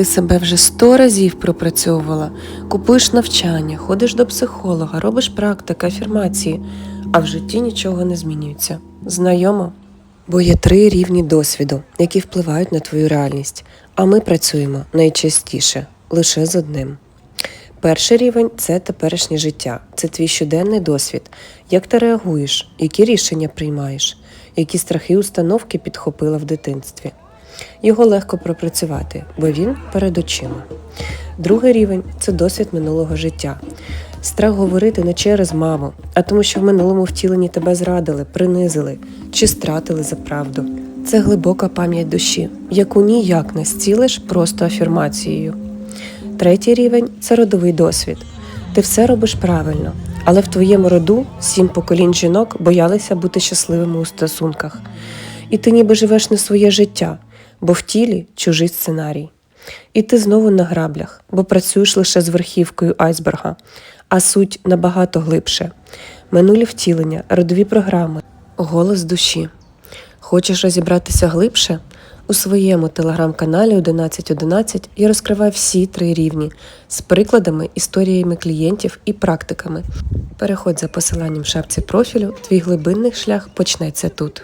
Ти себе вже сто разів пропрацьовувала, купуєш навчання, ходиш до психолога, робиш практики, афірмації, а в житті нічого не змінюється. Знайомо? Бо є три рівні досвіду, які впливають на твою реальність, а ми працюємо найчастіше лише з одним. Перший рівень це теперішнє життя, це твій щоденний досвід. Як ти реагуєш, які рішення приймаєш, які страхи і установки підхопила в дитинстві. Його легко пропрацювати, бо він перед очима. Другий рівень це досвід минулого життя. Страх говорити не через маму, а тому, що в минулому втіленні тебе зрадили, принизили чи стратили за правду. Це глибока пам'ять душі, яку ніяк не зцілиш просто афірмацією. Третій рівень це родовий досвід. Ти все робиш правильно, але в твоєму роду сім поколінь жінок боялися бути щасливими у стосунках. І ти ніби живеш не своє життя, бо в тілі чужий сценарій. І ти знову на граблях, бо працюєш лише з верхівкою айсберга, а суть набагато глибше. Минулі втілення, родові програми, голос душі. Хочеш розібратися глибше? У своєму телеграм-каналі 1111 я розкриваю всі три рівні з прикладами, історіями клієнтів і практиками. Переходь за посиланням в шапці профілю, твій глибинний шлях почнеться тут.